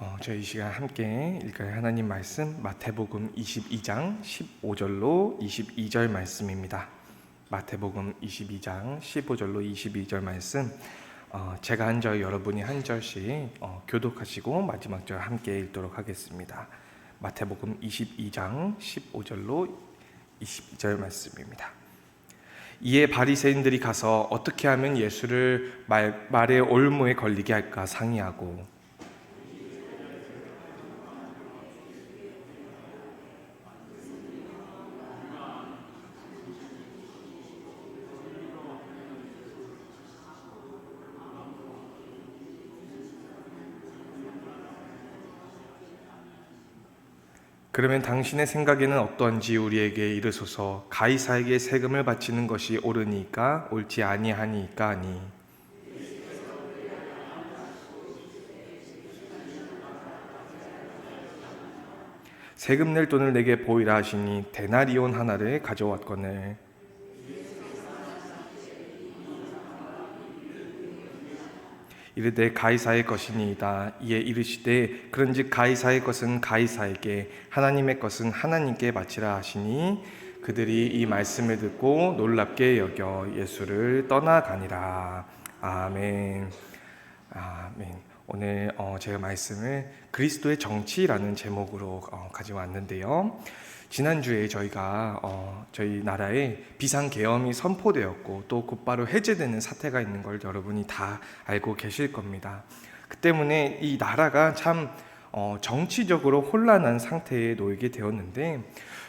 어, 저희 이 시간 함께 읽을 하나님 말씀 마태복음 22장 15절로 22절 말씀입니다. 마태복음 22장 15절로 22절 말씀 어, 제가 한 절 여러분이 한 절씩 어, 교독하시고 마지막 절 함께 읽도록 하겠습니다. 마태복음 22장 15절로 22절 말씀입니다. 이에 바리새인들이 가서 어떻게 하면 예수를 말, 말의 올무에 걸리게 할까 상의하고 그러면 당신의 생각에는 어떠한지 우리에게 이르소서 가이사에게 세금을 바치는 것이 옳으니까 옳지 아니하니까 아니. 세금 낼 돈을 내게 보이라 하시니 데나리온 하나를 가져왔거늘 이르되 가이사의 것이니이다. 이에 이르시되 그런즉 가이사의 것은 가이사에게 하나님의 것은 하나님께 바치라 하시니 그들이 이 말씀을 듣고 놀랍게 여겨 예수를 떠나가니라. 아멘. 아멘. 오늘 어, 제가 말씀을 그리스도의 정치라는 제목으로 어, 가지고 왔는데요. 지난주에 저희가 어, 저희 나라에 비상 계엄이 선포되었고 또 곧바로 해제되는 사태가 있는 걸 여러분이 다 알고 계실 겁니다. 그 때문에 이 나라가 참 어, 정치적으로 혼란한 상태에 놓이게 되었는데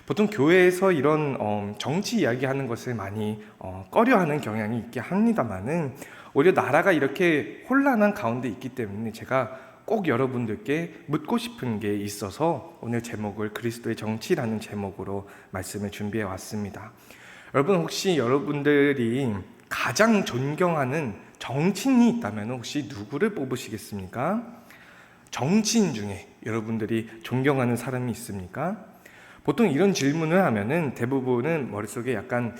보통 교회에서 이런 어, 정치 이야기하는 것을 많이 어, 꺼려하는 경향이 있게 합니다만은 오히려 나라가 이렇게 혼란한 가운데 있기 때문에 제가 꼭 여러분들께 묻고 싶은 게 있어서 오늘 제목을 그리스도의 정치라는 제목으로 말씀을 준비해 왔습니다. 여러분 혹시 여러분들이 가장 존경하는 정치인이 있다면 혹시 누구를 뽑으시겠습니까? 정치인 중에 여러분들이 존경하는 사람이 있습니까? 보통 이런 질문을 하면은 대부분은 머릿속에 약간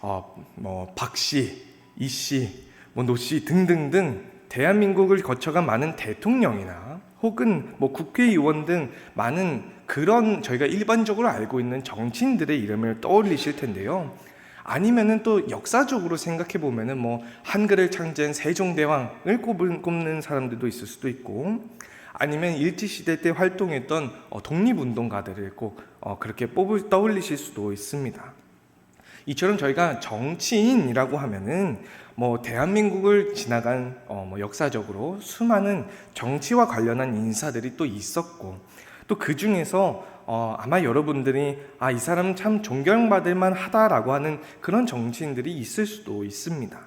어 뭐 박씨, 이씨, 뭐 노씨 등등등 대한민국을 거쳐간 많은 대통령이나 혹은 뭐 국회의원 등 많은 그런 저희가 일반적으로 알고 있는 정치인들의 이름을 떠올리실 텐데요. 아니면은 또 역사적으로 생각해 보면은 뭐 한글을 창제한 세종대왕을 꼽은, 꼽는 사람들도 있을 수도 있고 아니면 일제시대 때 활동했던 어, 독립운동가들을 꼭 어, 그렇게 뽑을, 떠올리실 수도 있습니다. 이처럼 저희가 정치인이라고 하면은 뭐 대한민국을 지나간 어 뭐 역사적으로 수많은 정치와 관련한 인사들이 또 있었고 또 그 중에서 어 아마 여러분들이 아 이 사람 참 존경받을 만하다라고 하는 그런 정치인들이 있을 수도 있습니다.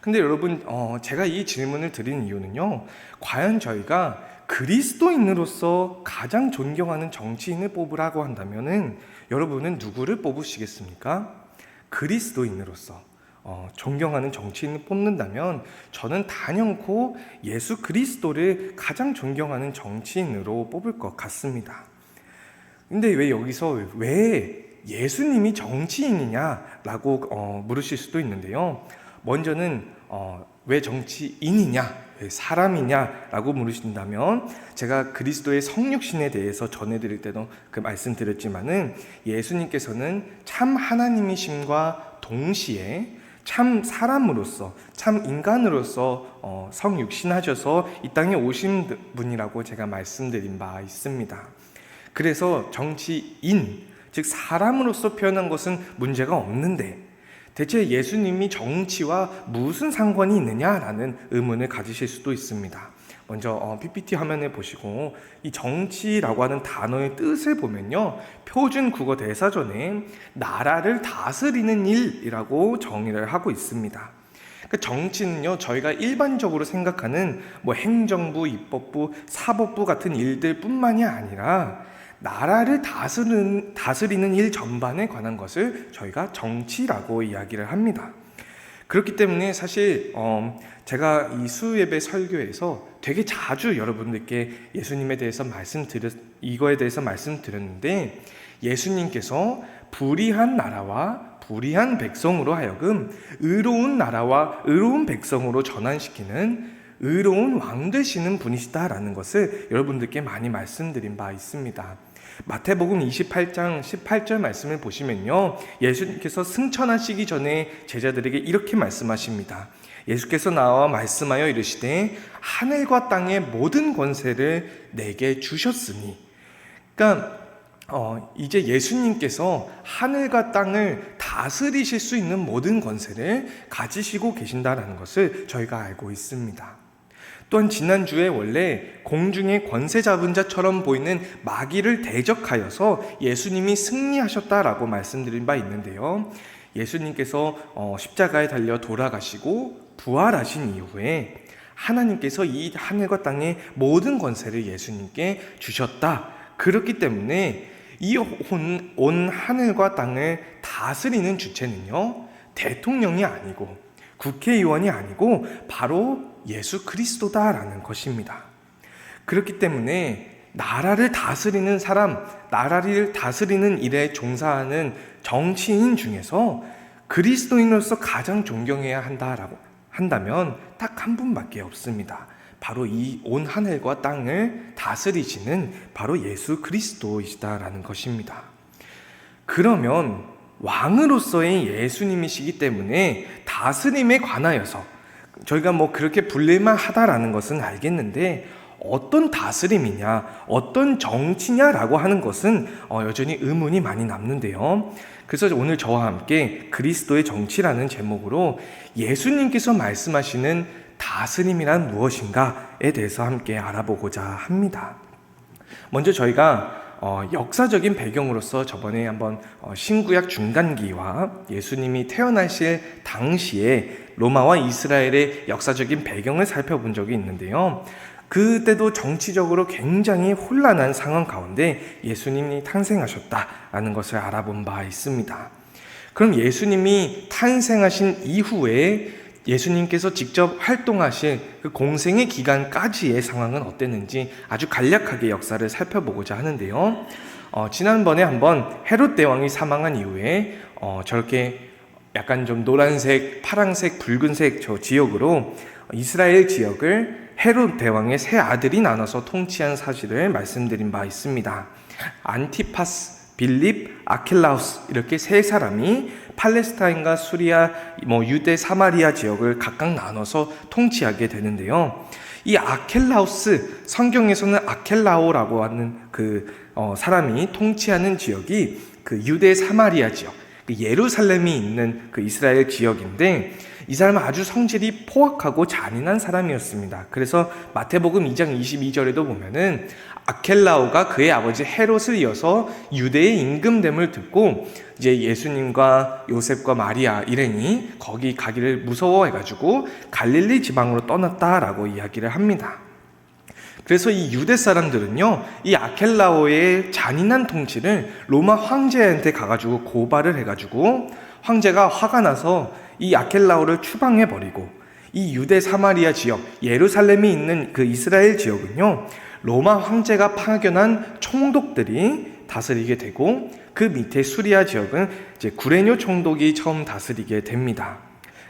근데 여러분 어 제가 이 질문을 드린 이유는요. 과연 저희가 그리스도인으로서 가장 존경하는 정치인을 뽑으라고 한다면은 여러분은 누구를 뽑으시겠습니까? 그리스도인으로서 어, 존경하는 정치인을 뽑는다면 저는 단연코 예수 그리스도를 가장 존경하는 정치인으로 뽑을 것 같습니다. 근데 왜 여기서 왜 예수님이 정치인이냐라고 어, 물으실 수도 있는데요. 먼저는 어, 왜 정치인이냐, 왜 사람이냐라고 물으신다면 제가 그리스도의 성육신에 대해서 전해드릴 때도 그 말씀드렸지만은 예수님께서는 참 하나님이심과 동시에 참 사람으로서 참 인간으로서 어, 성육신하셔서 이 땅에 오신 분이라고 제가 말씀드린 바 있습니다. 그래서 정치인 즉 사람으로서 표현한 것은 문제가 없는데 대체 예수님이 정치와 무슨 상관이 있느냐라는 의문을 가지실 수도 있습니다. 먼저 어, PPT 화면에 보시고 이 정치라고 하는 단어의 뜻을 보면요. 표준 국어 대사전에 나라를 다스리는 일이라고 정의를 하고 있습니다. 그 정치는요, 저희가 일반적으로 생각하는 뭐 행정부, 입법부, 사법부 같은 일들 뿐만이 아니라 나라를 다스리는, 다스리는 일 전반에 관한 것을 저희가 정치라고 이야기를 합니다. 그렇기 때문에 사실 어, 제가 이 수예배 설교에서 되게 자주 여러분들께 예수님에 대해서 말씀드렸 이거에 대해서 말씀드렸는데 예수님께서 불의한 나라와 불의한 백성으로 하여금 의로운 나라와 의로운 백성으로 전환시키는 의로운 왕 되시는 분이시다라는 것을 여러분들께 많이 말씀드린 바 있습니다. 마태복음 28장 18절 말씀을 보시면요. 예수님께서 승천하시기 전에 제자들에게 이렇게 말씀하십니다. 예수께서 나와 말씀하여 이르시되 하늘과 땅의 모든 권세를 내게 주셨으니 그러니까 어, 이제 예수님께서 하늘과 땅을 다스리실 수 있는 모든 권세를 가지시고 계신다라는 것을 저희가 알고 있습니다. 또한 지난주에 원래 공중의 권세 잡은 자처럼 보이는 마귀를 대적하여서 예수님이 승리하셨다라고 말씀드린 바 있는데요. 예수님께서 어, 십자가에 달려 돌아가시고 부활하신 이후에 하나님께서 이 하늘과 땅의 모든 권세를 예수님께 주셨다. 그렇기 때문에 이 온 하늘과 땅을 다스리는 주체는요, 대통령이 아니고 국회의원이 아니고 바로 예수 그리스도다라는 것입니다. 그렇기 때문에 나라를 다스리는 사람, 나라를 다스리는 일에 종사하는 정치인 중에서 그리스도인으로서 가장 존경해야 한다라고 한다면 딱 한 분밖에 없습니다. 바로 이 온 하늘과 땅을 다스리시는 바로 예수 그리스도이시다라는 것입니다. 그러면 왕으로서의 예수님이시기 때문에 다스림에 관하여서 저희가 뭐 그렇게 불릴만 하다라는 것은 알겠는데 어떤 다스림이냐, 어떤 정치냐라고 하는 것은 어, 여전히 의문이 많이 남는데요. 그래서 오늘 저와 함께 그리스도의 정치라는 제목으로 예수님께서 말씀하시는 다스림이란 무엇인가에 대해서 함께 알아보고자 합니다. 먼저 저희가 어, 역사적인 배경으로서 저번에 한번 어, 신구약 중간기와 예수님이 태어나실 당시에 로마와 이스라엘의 역사적인 배경을 살펴본 적이 있는데요. 그때도 정치적으로 굉장히 혼란한 상황 가운데 예수님이 탄생하셨다라는 것을 알아본 바 있습니다. 그럼 예수님이 탄생하신 이후에 예수님께서 직접 활동하실 그 공생의 기간까지의 상황은 어땠는지 아주 간략하게 역사를 살펴보고자 하는데요. 어, 지난번에 한번 헤롯 대왕이 사망한 이후에 어, 저렇게 약간 좀 노란색, 파랑색, 붉은색 저 지역으로 이스라엘 지역을 헤롯 대왕의 세 아들이 나눠서 통치한 사실을 말씀드린 바 있습니다. 안티파스, 빌립, 아킬라우스 이렇게 세 사람이 팔레스타인과 수리아, 뭐 유대, 사마리아 지역을 각각 나눠서 통치하게 되는데요. 이 아켈라우스 성경에서는 아켈라오라고 하는 그 어, 사람이 통치하는 지역이 그 유대 사마리아 지역, 그 예루살렘이 있는 그 이스라엘 지역인데 이 사람은 아주 성질이 포악하고 잔인한 사람이었습니다. 그래서 마태복음 2장 22절에도 보면은 아켈라오가 그의 아버지 헤롯을 이어서 유대의 임금됨을 듣고 이제 예수님과 요셉과 마리아 일행이 거기 가기를 무서워해가지고 갈릴리 지방으로 떠났다라고 이야기를 합니다. 그래서 이 유대 사람들은요, 이 아켈라오의 잔인한 통치를 로마 황제한테 가가지고 고발을 해가지고 황제가 화가 나서 이 아켈라오를 추방해 버리고 이 유대 사마리아 지역 예루살렘이 있는 그 이스라엘 지역은요 로마 황제가 파견한 총독들이 다스리게 되고 그 밑에 수리아 지역은 이제 구레뇨 총독이 처음 다스리게 됩니다.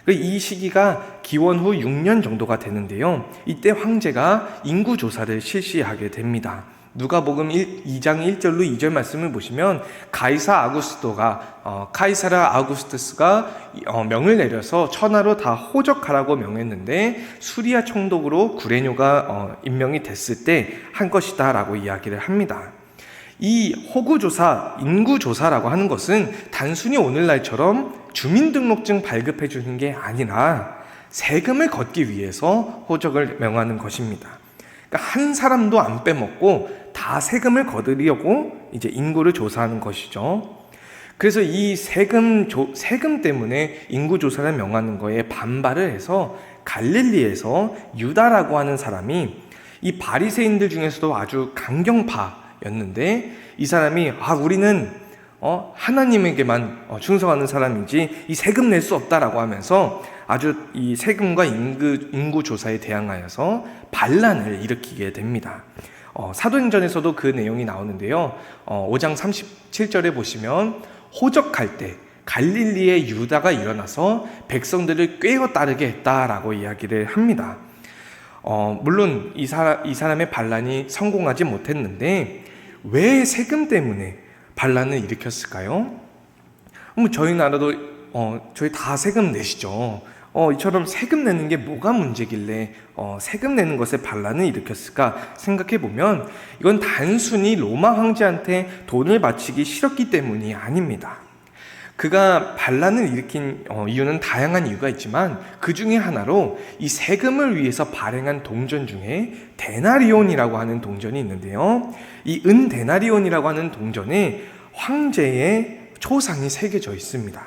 그이 시기가 기원 후 6년 정도가 되는데요. 이때 황제가 인구 조사를 실시하게 됩니다. 누가복음 1, 2장 1절로 2절 말씀을 보시면 가이사 아구스토가 어, 카이사라 아구스투스가 어, 명을 내려서 천하로 다 호적하라고 명했는데 수리아 총독으로 구레뇨가 어, 임명이 됐을 때 한 것이다라고 이야기를 합니다. 이 호구조사, 인구조사라고 하는 것은 단순히 오늘날처럼 주민등록증 발급해 주는 게 아니라 세금을 걷기 위해서 호적을 명하는 것입니다. 그러니까 한 사람도 안 빼먹고 다 세금을 거두려고 이제 인구를 조사하는 것이죠. 그래서 이 세금 조, 세금 때문에 인구 조사를 명하는 거에 반발을 해서 갈릴리에서 유다라고 하는 사람이 이 바리새인들 중에서도 아주 강경파였는데 이 사람이 아 우리는 어, 하나님에게만 어, 충성하는 사람이지 이 세금 낼 수 없다라고 하면서 아주 이 세금과 인구, 인구 조사에 대항하여서 반란을 일으키게 됩니다. 어, 사도행전에서도 그 내용이 나오는데요. 어, 5장 37절에 보시면 호적할 때 갈릴리의 유다가 일어나서 백성들을 꿰어 따르게 했다라고 이야기를 합니다. 어, 물론 이, 사람, 이 사람의 반란이 성공하지 못했는데 왜 세금 때문에 반란을 일으켰을까요? 뭐 저희 나라도 어, 저희 다 세금 내시죠. 어, 이처럼 세금 내는 게 뭐가 문제길래 어, 세금 내는 것에 반란을 일으켰을까 생각해 보면 이건 단순히 로마 황제한테 돈을 바치기 싫었기 때문이 아닙니다. 그가 반란을 일으킨 어, 이유는 다양한 이유가 있지만 그 중에 하나로 이 세금을 위해서 발행한 동전 중에 데나리온이라고 하는 동전이 있는데요. 이 은 데나리온이라고 하는 동전에 황제의 초상이 새겨져 있습니다.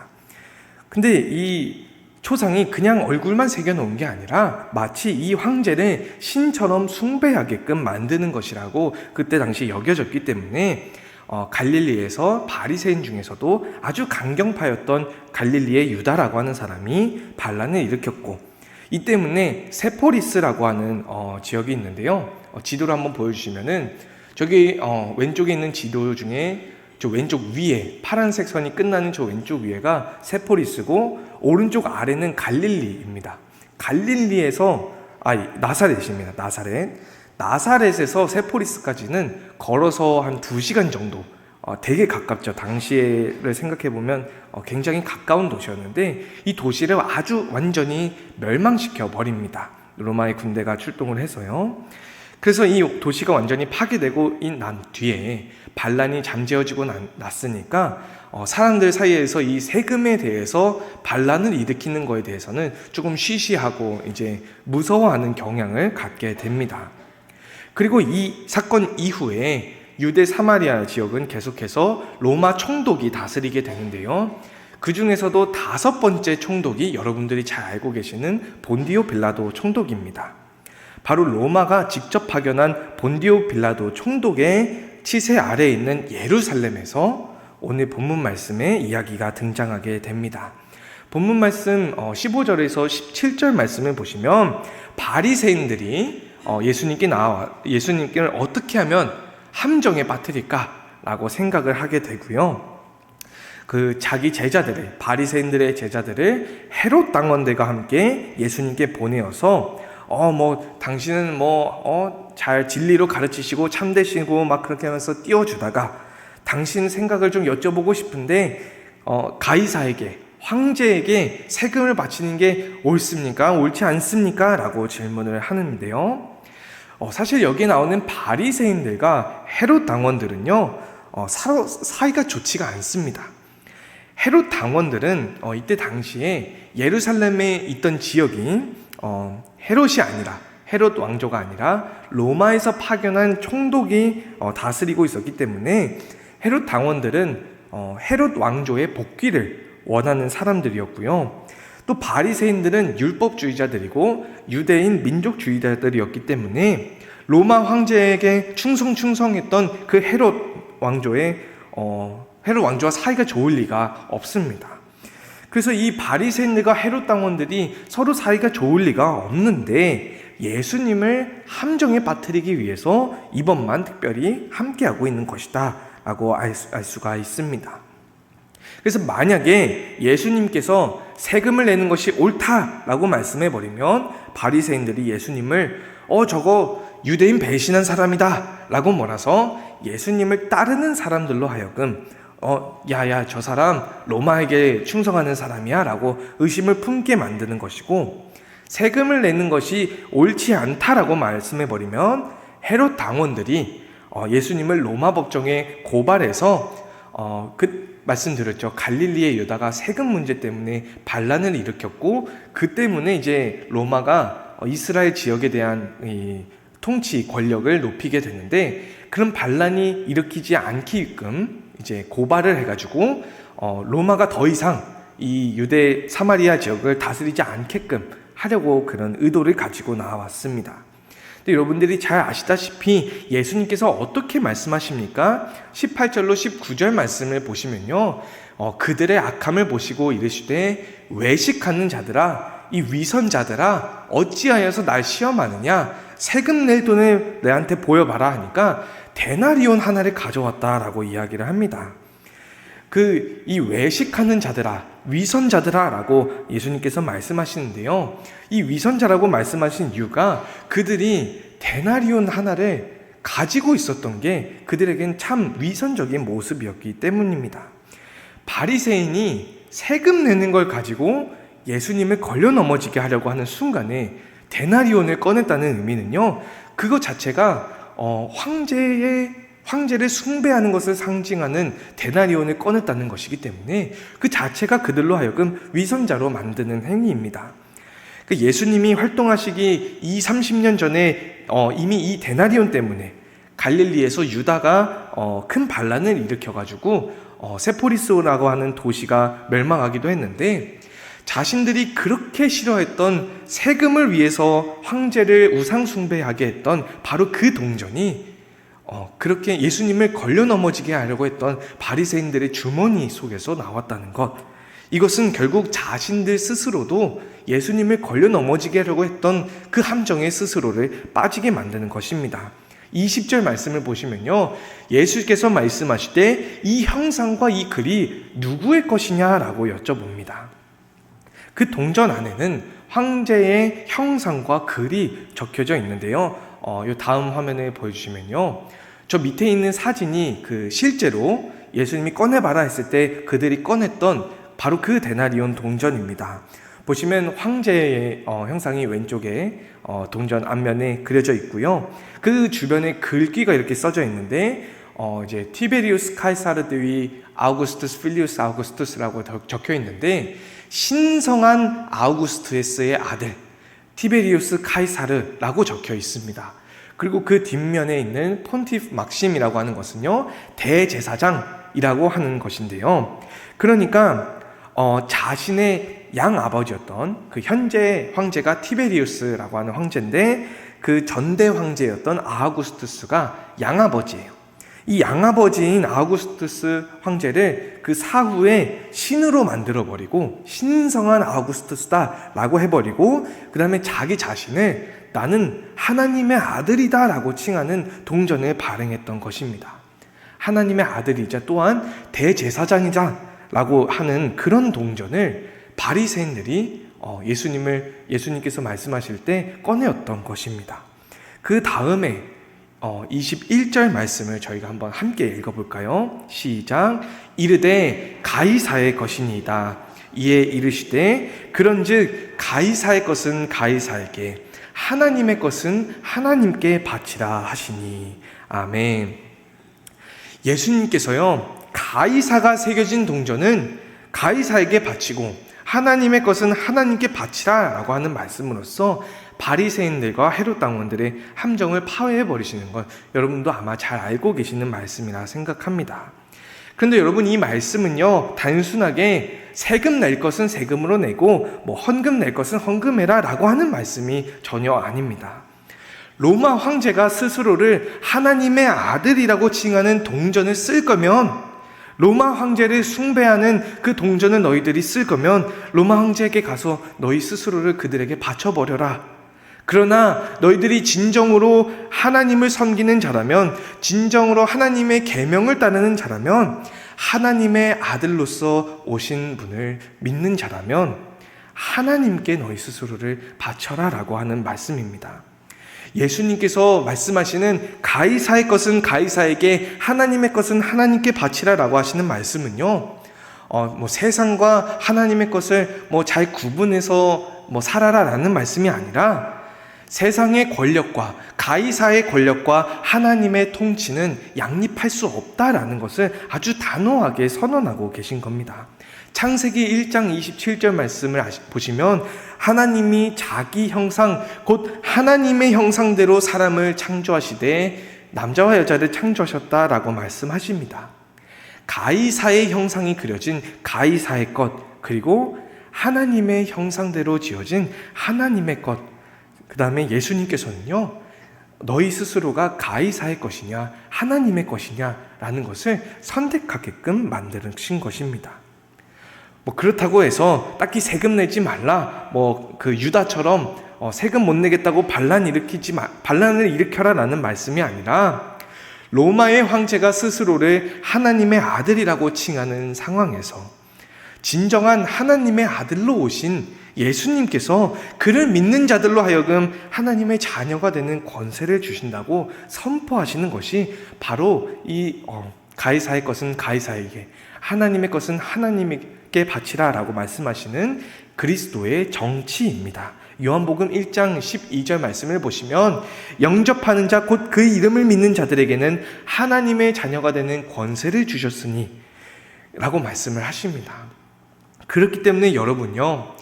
근데 이 초상이 그냥 얼굴만 새겨놓은 게 아니라 마치 이 황제를 신처럼 숭배하게끔 만드는 것이라고 그때 당시 여겨졌기 때문에 어, 갈릴리에서 바리새인 중에서도 아주 강경파였던 갈릴리의 유다라고 하는 사람이 반란을 일으켰고 이 때문에 세포리스라고 하는 어, 지역이 있는데요. 어, 지도를 한번 보여주시면은 저기 어, 왼쪽에 있는 지도 중에 저 왼쪽 위에 파란색 선이 끝나는 저 왼쪽 위에가 세포리스고 오른쪽 아래는 갈릴리입니다. 갈릴리에서 아 나사렛입니다. 나사렛. 나사렛에서 세포리스까지는 걸어서 한 2시간 정도 어, 되게 가깝죠. 당시를 생각해 보면 어, 굉장히 가까운 도시였는데 이 도시를 아주 완전히 멸망시켜 버립니다. 로마의 군대가 출동을 해서요. 그래서 이 도시가 완전히 파괴되고 난 뒤에 반란이 잠재워지고 난, 났으니까 어, 사람들 사이에서 이 세금에 대해서 반란을 일으키는 거에 대해서는 조금 쉬쉬하고 이제 무서워하는 경향을 갖게 됩니다. 그리고 이 사건 이후에 유대 사마리아 지역은 계속해서 로마 총독이 다스리게 되는데요. 그 중에서도 다섯 번째 총독이 여러분들이 잘 알고 계시는 본디오 빌라도 총독입니다. 바로 로마가 직접 파견한 본디오 빌라도 총독의 치세 아래에 있는 예루살렘에서 오늘 본문 말씀에 이야기가 등장하게 됩니다. 본문 말씀 15절에서 17절 말씀을 보시면 바리새인들이 어, 예수님께 나와 예수님께 어떻게 하면 함정에 빠뜨릴까라고 생각을 하게 되고요. 그 자기 제자들을 바리새인들의 제자들을 헤롯 당원들과 함께 예수님께 보내어서 어 뭐 당신은 뭐 어 잘 진리로 가르치시고 참되시고 막 그렇게 하면서 띄워주다가 당신 생각을 좀 여쭤보고 싶은데 어 가이사에게 황제에게 세금을 바치는 게 옳습니까? 옳지 않습니까? 라고 질문을 하는데요. 어, 사실 여기 나오는 바리새인들과 헤롯 당원들은요 어, 사, 사이가 좋지가 않습니다. 헤롯 당원들은 어, 이때 당시에 예루살렘에 있던 지역인 어, 헤롯이 아니라 헤롯 왕조가 아니라 로마에서 파견한 총독이 어, 다스리고 있었기 때문에 헤롯 당원들은 어, 헤롯 왕조의 복귀를 원하는 사람들이었고요. 또 바리새인들은 율법주의자들이고 유대인 민족주의자들이었기 때문에 로마 황제에게 충성 충성했던 그 헤롯 왕조의 어, 헤롯 왕조와 사이가 좋을 리가 없습니다. 그래서 이 바리새인들과 헤롯 당원들이 서로 사이가 좋을 리가 없는데 예수님을 함정에 빠뜨리기 위해서 이번만 특별히 함께하고 있는 것이다 라고 알, 알 수가 있습니다. 그래서 만약에 예수님께서 세금을 내는 것이 옳다라고 말씀해 버리면 바리새인들이 예수님을 어 저거 유대인 배신한 사람이다라고 몰아서 예수님을 따르는 사람들로 하여금 어 야야 저 사람 로마에게 충성하는 사람이야라고 의심을 품게 만드는 것이고 세금을 내는 것이 옳지 않다라고 말씀해 버리면 헤롯 당원들이 어, 예수님을 로마 법정에 고발해서 어, 그 말씀드렸죠. 갈릴리의 유다가 세금 문제 때문에 반란을 일으켰고 그 때문에 이제 로마가 이스라엘 지역에 대한 이 통치 권력을 높이게 되는데 그런 반란이 일으키지 않게끔 이제 고발을 해가지고 어, 로마가 더 이상 이 유대 사마리아 지역을 다스리지 않게끔 하려고 그런 의도를 가지고 나왔습니다. 근데 여러분들이 잘 아시다시피 예수님께서 어떻게 말씀하십니까? 18절로 19절 말씀을 보시면요. 어, 그들의 악함을 보시고 이르시되 외식하는 자들아 이 위선자들아 어찌하여서 날 시험하느냐 세금 낼 돈을 내한테 보여봐라 하니까 데나리온 하나를 가져왔다라고 이야기를 합니다. 그 이 외식하는 자들아 위선자들아라고 예수님께서 말씀하시는데요. 이 위선자라고 말씀하신 이유가 그들이 데나리온 하나를 가지고 있었던 게 그들에겐 참 위선적인 모습이었기 때문입니다. 바리새인이 세금 내는 걸 가지고 예수님을 걸려 넘어지게 하려고 하는 순간에 데나리온을 꺼냈다는 의미는요. 그것 자체가 어, 황제의 황제를 숭배하는 것을 상징하는 데나리온을 꺼냈다는 것이기 때문에 그 자체가 그들로 하여금 위선자로 만드는 행위입니다. 그 예수님이 활동하시기 2, 30년 전에 어, 이미 이 데나리온 때문에 갈릴리에서 유다가 어, 큰 반란을 일으켜가지고 어, 세포리스라고 하는 도시가 멸망하기도 했는데 자신들이 그렇게 싫어했던 세금을 위해서 황제를 우상숭배하게 했던 바로 그 동전이 어, 그렇게 예수님을 걸려 넘어지게 하려고 했던 바리새인들의 주머니 속에서 나왔다는 것. 이것은 결국 자신들 스스로도 예수님을 걸려 넘어지게 하려고 했던 그 함정의 스스로를 빠지게 만드는 것입니다. 20절 말씀을 보시면요. 예수께서 말씀하실 때 이 형상과 이 글이 누구의 것이냐라고 여쭤봅니다. 그 동전 안에는 황제의 형상과 글이 적혀져 있는데요. 어, 이 다음 화면에 보여주시면요. 저 밑에 있는 사진이 그 실제로 예수님이 꺼내봐라 했을 때 그들이 꺼냈던 바로 그 데나리온 동전입니다. 보시면 황제의 어, 형상이 왼쪽에 어, 동전 앞면에 그려져 있고요. 그 주변에 글귀가 이렇게 써져 있는데 어, 이제 티베리우스 카이사르 드위 아우구스투스 필리우스 아우구스투스라고 적혀 있는데 신성한 아우구스투스의 아들 티베리우스 카이사르라고 적혀 있습니다. 그리고 그 뒷면에 있는 폰티프 막심이라고 하는 것은요 대제사장이라고 하는 것인데요. 그러니까 어, 자신의 양 아버지였던 그 현재 황제가 티베리우스라고 하는 황제인데 그 전대 황제였던 아우구스투스가 양 아버지예요. 이 양아버지인 아우구스투스 황제를 그 사후에 신으로 만들어 버리고 신성한 아우구스투스다라고 해버리고 그 다음에 자기 자신을 나는 하나님의 아들이다라고 칭하는 동전을 발행했던 것입니다. 하나님의 아들이자 또한 대제사장이자라고 하는 그런 동전을 바리새인들이 어, 예수님을 예수님께서 말씀하실 때 꺼내었던 것입니다. 그 다음에 어, 21절 말씀을 저희가 한번 함께 읽어볼까요? 시작. 이르되 가이사의 것이니이다. 이에 이르시되 그런즉 가이사의 것은 가이사에게 하나님의 것은 하나님께 바치라 하시니 아멘. 예수님께서요 가이사가 새겨진 동전은 가이사에게 바치고 하나님의 것은 하나님께 바치라라고 하는 말씀으로써 바리새인들과 헤롯 당원들의 함정을 파괴해 버리시는 것 여러분도 아마 잘 알고 계시는 말씀이라 생각합니다. 그런데 여러분 이 말씀은요 단순하게 세금 낼 것은 세금으로 내고 뭐 헌금 낼 것은 헌금해라라고 하는 말씀이 전혀 아닙니다. 로마 황제가 스스로를 하나님의 아들이라고 칭하는 동전을 쓸 거면 로마 황제를 숭배하는 그 동전을 너희들이 쓸 거면 로마 황제에게 가서 너희 스스로를 그들에게 바쳐버려라. 그러나 너희들이 진정으로 하나님을 섬기는 자라면 진정으로 하나님의 계명을 따르는 자라면 하나님의 아들로서 오신 분을 믿는 자라면 하나님께 너희 스스로를 바쳐라라고 하는 말씀입니다. 예수님께서 말씀하시는 가이사의 것은 가이사에게 하나님의 것은 하나님께 바치라라고 하시는 말씀은요. 어, 뭐 세상과 하나님의 것을 뭐 잘 구분해서 뭐 살아라라는 말씀이 아니라 세상의 권력과 가이사의 권력과 하나님의 통치는 양립할 수 없다라는 것을 아주 단호하게 선언하고 계신 겁니다. 창세기 1장 27절 말씀을 보시면 하나님이 자기 형상 곧 하나님의 형상대로 사람을 창조하시되 남자와 여자를 창조하셨다라고 말씀하십니다. 가이사의 형상이 그려진 가이사의 것 그리고 하나님의 형상대로 지어진 하나님의 것 그 다음에 예수님께서는요, 너희 스스로가 가이사의 것이냐, 하나님의 것이냐라는 것을 선택하게끔 만드신 것입니다. 뭐 그렇다고 해서 딱히 세금 내지 말라, 뭐 그 유다처럼 어 세금 못 내겠다고 반란 일으키지 마, 반란을 일으켜라라는 말씀이 아니라 로마의 황제가 스스로를 하나님의 아들이라고 칭하는 상황에서 진정한 하나님의 아들로 오신 예수님께서 그를 믿는 자들로 하여금 하나님의 자녀가 되는 권세를 주신다고 선포하시는 것이 바로 이 어, 가이사의 것은 가이사에게 하나님의 것은 하나님께 바치라라고 말씀하시는 그리스도의 정치입니다. 요한복음 1장 12절 말씀을 보시면 영접하는 자 곧 그 이름을 믿는 자들에게는 하나님의 자녀가 되는 권세를 주셨으니 라고 말씀을 하십니다. 그렇기 때문에 여러분요.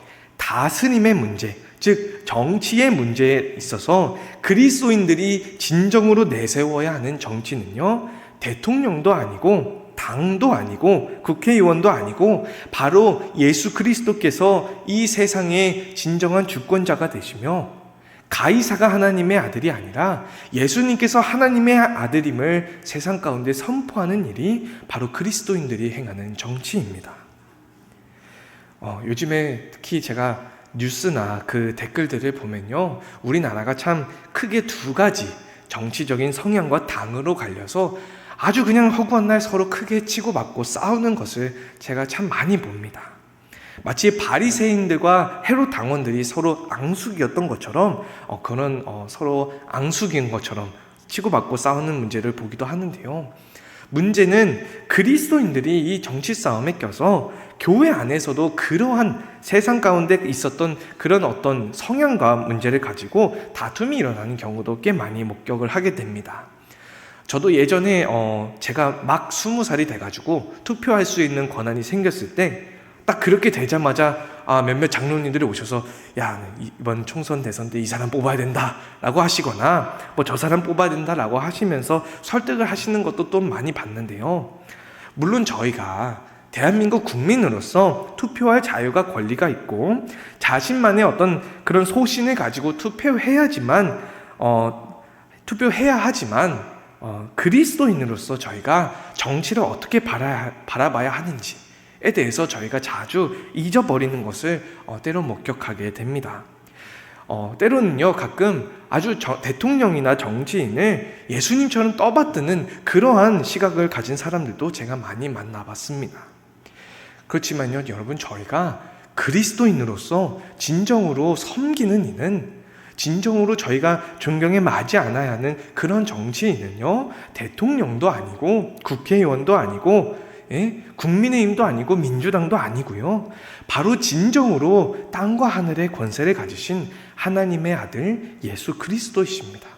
다스림의 문제, 즉 정치의 문제에 있어서 그리스도인들이 진정으로 내세워야 하는 정치는요. 대통령도 아니고 당도 아니고 국회의원도 아니고 바로 예수 그리스도께서 이 세상의 진정한 주권자가 되시며 가이사가 하나님의 아들이 아니라 예수님께서 하나님의 아들임을 세상 가운데 선포하는 일이 바로 그리스도인들이 행하는 정치입니다. 어, 요즘에 특히 제가 뉴스나 그 댓글들을 보면요. 우리나라가 참 크게 두 가지 정치적인 성향과 당으로 갈려서 아주 그냥 허구한 날 서로 크게 치고받고 싸우는 것을 제가 참 많이 봅니다. 마치 바리새인들과 헤롯 당원들이 서로 앙숙이었던 것처럼 어, 그런 어, 서로 앙숙인 것처럼 치고받고 싸우는 문제를 보기도 하는데요. 문제는 그리스도인들이 이 정치 싸움에 껴서 교회 안에서도 그러한 세상 가운데 있었던 그런 어떤 성향과 문제를 가지고 다툼이 일어나는 경우도 꽤 많이 목격을 하게 됩니다. 저도 예전에 어 제가 막 스무 살이 돼가지고 투표할 수 있는 권한이 생겼을 때 딱 그렇게 되자마자 아 몇몇 장로님들이 오셔서 야 이번 총선 대선 때 이 사람 뽑아야 된다라고 하시거나 뭐 저 사람 뽑아야 된다라고 하시면서 설득을 하시는 것도 또 많이 봤는데요. 물론 저희가 대한민국 국민으로서 투표할 자유가 권리가 있고 자신만의 어떤 그런 소신을 가지고 투표해야지만 어, 투표해야 하지만 어, 그리스도인으로서 저희가 정치를 어떻게 바라, 바라봐야 하는지에 대해서 저희가 자주 잊어버리는 것을 어, 때로 목격하게 됩니다. 어, 때로는요, 가끔 아주 저, 대통령이나 정치인을 예수님처럼 떠받드는 그러한 시각을 가진 사람들도 제가 많이 만나봤습니다. 그렇지만요, 여러분, 저희가 그리스도인으로서 진정으로 섬기는 이는 진정으로 저희가 존경에 맞지 않아야 하는 그런 정치인은요, 대통령도 아니고 국회의원도 아니고 예? 국민의힘도 아니고 민주당도 아니고요. 바로 진정으로 땅과 하늘의 권세를 가지신 하나님의 아들 예수 그리스도이십니다.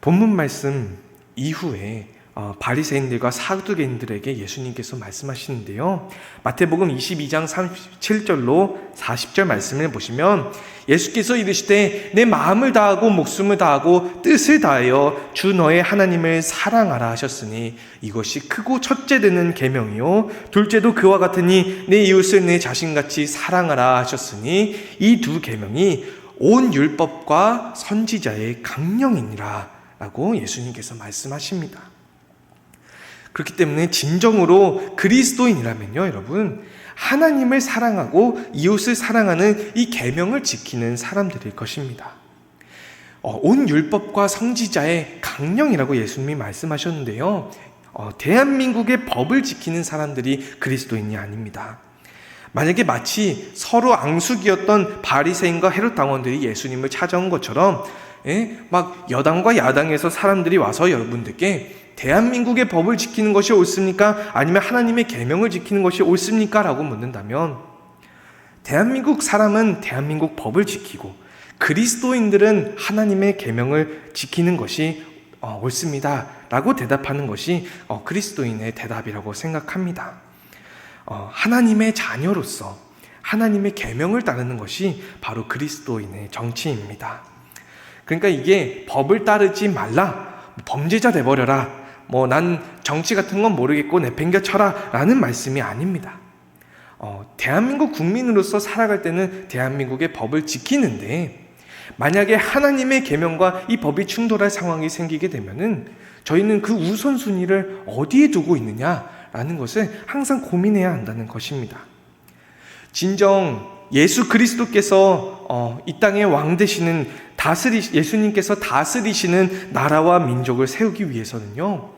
본문 말씀 이후에 어, 바리새인들과 사두개인들에게 예수님께서 말씀하시는데요. 마태복음 22장 37절로 40절 말씀을 보시면 예수께서 이르시되 내 마음을 다하고 목숨을 다하고 뜻을 다하여 주 너의 하나님을 사랑하라 하셨으니 이것이 크고 첫째 되는 계명이요 둘째도 그와 같으니 내 이웃을 내 자신같이 사랑하라 하셨으니 이 두 계명이 온 율법과 선지자의 강령이니라 라고 예수님께서 말씀하십니다. 그렇기 때문에 진정으로 그리스도인이라면요, 여러분, 하나님을 사랑하고 이웃을 사랑하는 이 계명을 지키는 사람들일 것입니다. 어, 온 율법과 성지자의 강령이라고 예수님이 말씀하셨는데요. 어, 대한민국의 법을 지키는 사람들이 그리스도인이 아닙니다. 만약에 마치 서로 앙숙이었던 바리새인과 헤롯 당원들이 예수님을 찾아온 것처럼 예? 막 여당과 야당에서 사람들이 와서 여러분들께 대한민국의 법을 지키는 것이 옳습니까? 아니면 하나님의 계명을 지키는 것이 옳습니까? 라고 묻는다면 대한민국 사람은 대한민국 법을 지키고 그리스도인들은 하나님의 계명을 지키는 것이 어, 옳습니다. 라고 대답하는 것이 어, 그리스도인의 대답이라고 생각합니다. 어, 하나님의 자녀로서 하나님의 계명을 따르는 것이 바로 그리스도인의 정치입니다. 그러니까 이게 법을 따르지 말라, 범죄자 돼버려라, 뭐 난 정치 같은 건 모르겠고 내팽겨 쳐라 라는 말씀이 아닙니다. 어, 대한민국 국민으로서 살아갈 때는 대한민국의 법을 지키는데 만약에 하나님의 계명과 이 법이 충돌할 상황이 생기게 되면은 저희는 그 우선순위를 어디에 두고 있느냐라는 것을 항상 고민해야 한다는 것입니다. 진정 예수 그리스도께서 어, 이 땅의 왕 되시는 다스리 예수님께서 다스리시는 나라와 민족을 세우기 위해서는요.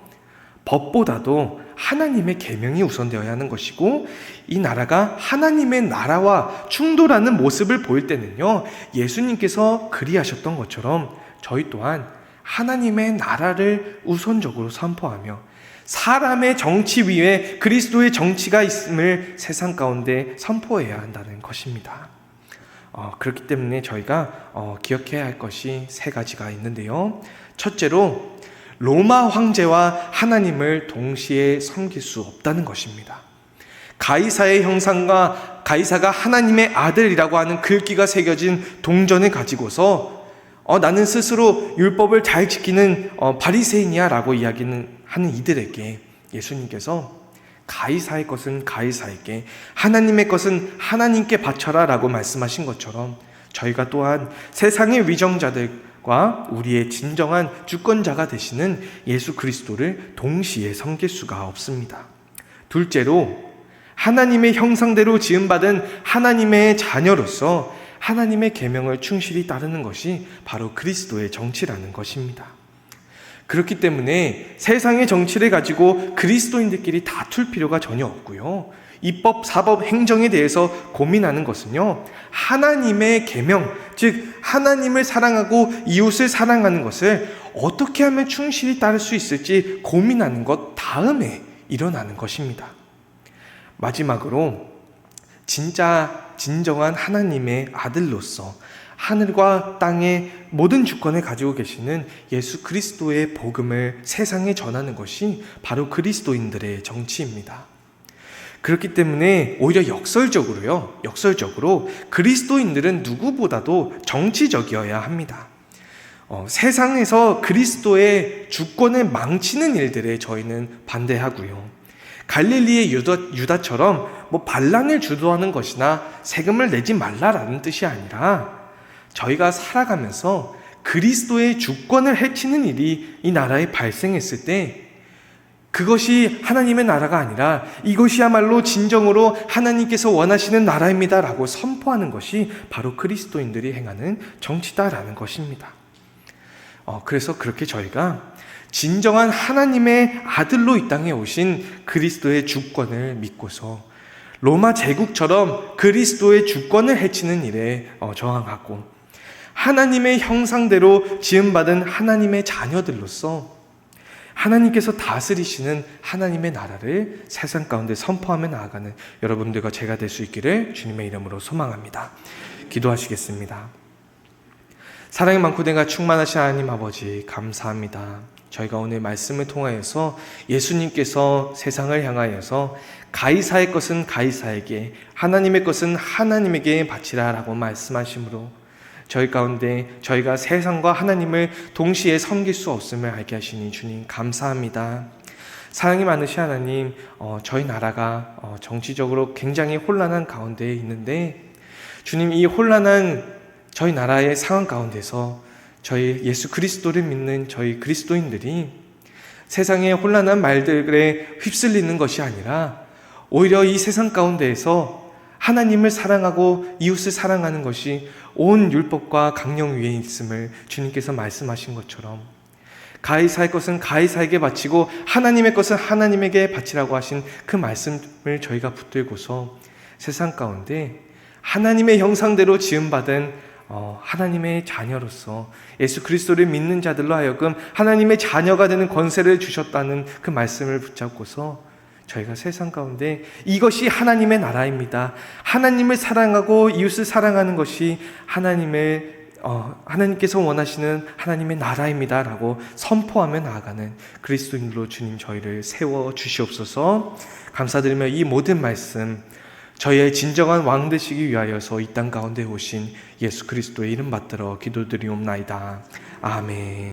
법보다도 하나님의 계명이 우선되어야 하는 것이고 이 나라가 하나님의 나라와 충돌하는 모습을 보일 때는요. 예수님께서 그리하셨던 것처럼 저희 또한 하나님의 나라를 우선적으로 선포하며 사람의 정치 위에 그리스도의 정치가 있음을 세상 가운데 선포해야 한다는 것입니다. 어, 그렇기 때문에 저희가 어, 기억해야 할 것이 세 가지가 있는데요. 첫째로 로마 황제와 하나님을 동시에 섬길 수 없다는 것입니다. 가이사의 형상과 가이사가 하나님의 아들이라고 하는 글귀가 새겨진 동전을 가지고서 어, 나는 스스로 율법을 잘 지키는 어, 바리새인이야라고 이야기는 하는 이들에게 예수님께서 가이사의 것은 가이사에게 하나님의 것은 하나님께 바쳐라라고 말씀하신 것처럼 저희가 또한 세상의 위정자들 과 우리의 진정한 주권자가 되시는 예수 그리스도를 동시에 섬길 수가 없습니다. 둘째로 하나님의 형상대로 지음받은 하나님의 자녀로서 하나님의 계명을 충실히 따르는 것이 바로 그리스도의 정치라는 것입니다. 그렇기 때문에 세상의 정치를 가지고 그리스도인들끼리 다툴 필요가 전혀 없고요. 입법, 사법, 행정에 대해서 고민하는 것은요. 하나님의 계명, 즉 하나님을 사랑하고 이웃을 사랑하는 것을 어떻게 하면 충실히 따를 수 있을지 고민하는 것 다음에 일어나는 것입니다. 마지막으로 진짜 진정한 하나님의 아들로서 하늘과 땅의 모든 주권을 가지고 계시는 예수 그리스도의 복음을 세상에 전하는 것이 바로 그리스도인들의 정치입니다. 그렇기 때문에 오히려 역설적으로요, 역설적으로 그리스도인들은 누구보다도 정치적이어야 합니다. 어, 세상에서 그리스도의 주권을 망치는 일들에 저희는 반대하고요. 갈릴리의 유다, 유다처럼 뭐 반란을 주도하는 것이나 세금을 내지 말라라는 뜻이 아니라 저희가 살아가면서 그리스도의 주권을 해치는 일이 이 나라에 발생했을 때 그것이 하나님의 나라가 아니라 이것이야말로 진정으로 하나님께서 원하시는 나라입니다라고 선포하는 것이 바로 그리스도인들이 행하는 정치다라는 것입니다. 어, 그래서 그렇게 저희가 진정한 하나님의 아들로 이 땅에 오신 그리스도의 주권을 믿고서 로마 제국처럼 그리스도의 주권을 해치는 일에 어, 저항하고 하나님의 형상대로 지음받은 하나님의 자녀들로서 하나님께서 다스리시는 하나님의 나라를 세상 가운데 선포하며 나아가는 여러분들과 제가 될 수 있기를 주님의 이름으로 소망합니다. 기도하시겠습니다. 사랑이 많고 내가 충만하신 하나님 아버지 감사합니다. 저희가 오늘 말씀을 통하여서 예수님께서 세상을 향하여서 가이사의 것은 가이사에게 하나님의 것은 하나님에게 바치라라고 말씀하시므로 저희 가운데 저희가 세상과 하나님을 동시에 섬길 수 없음을 알게 하시니 주님 감사합니다. 사랑이 많으신 하나님, 어, 저희 나라가 어, 정치적으로 굉장히 혼란한 가운데 있는데 주님 이 혼란한 저희 나라의 상황 가운데서 저희 예수 그리스도를 믿는 저희 그리스도인들이 세상의 혼란한 말들에 휩쓸리는 것이 아니라 오히려 이 세상 가운데에서 하나님을 사랑하고 이웃을 사랑하는 것이 온 율법과 강령 위에 있음을 주님께서 말씀하신 것처럼 가이사의 것은 가이사에게 바치고 하나님의 것은 하나님에게 바치라고 하신 그 말씀을 저희가 붙들고서 세상 가운데 하나님의 형상대로 지음받은 어, 하나님의 자녀로서 예수 그리스도를 믿는 자들로 하여금 하나님의 자녀가 되는 권세를 주셨다는 그 말씀을 붙잡고서 저희가 세상 가운데 이것이 하나님의 나라입니다. 하나님을 사랑하고 이웃을 사랑하는 것이 하나님의 어, 하나님께서 원하시는 하나님의 나라입니다라고 선포하며 나아가는 그리스도인으로 주님 저희를 세워 주시옵소서. 감사드리며 이 모든 말씀 저희의 진정한 왕 되시기 위하여서 이 땅 가운데 오신 예수 그리스도의 이름 받들어 기도드리옵나이다. 아멘.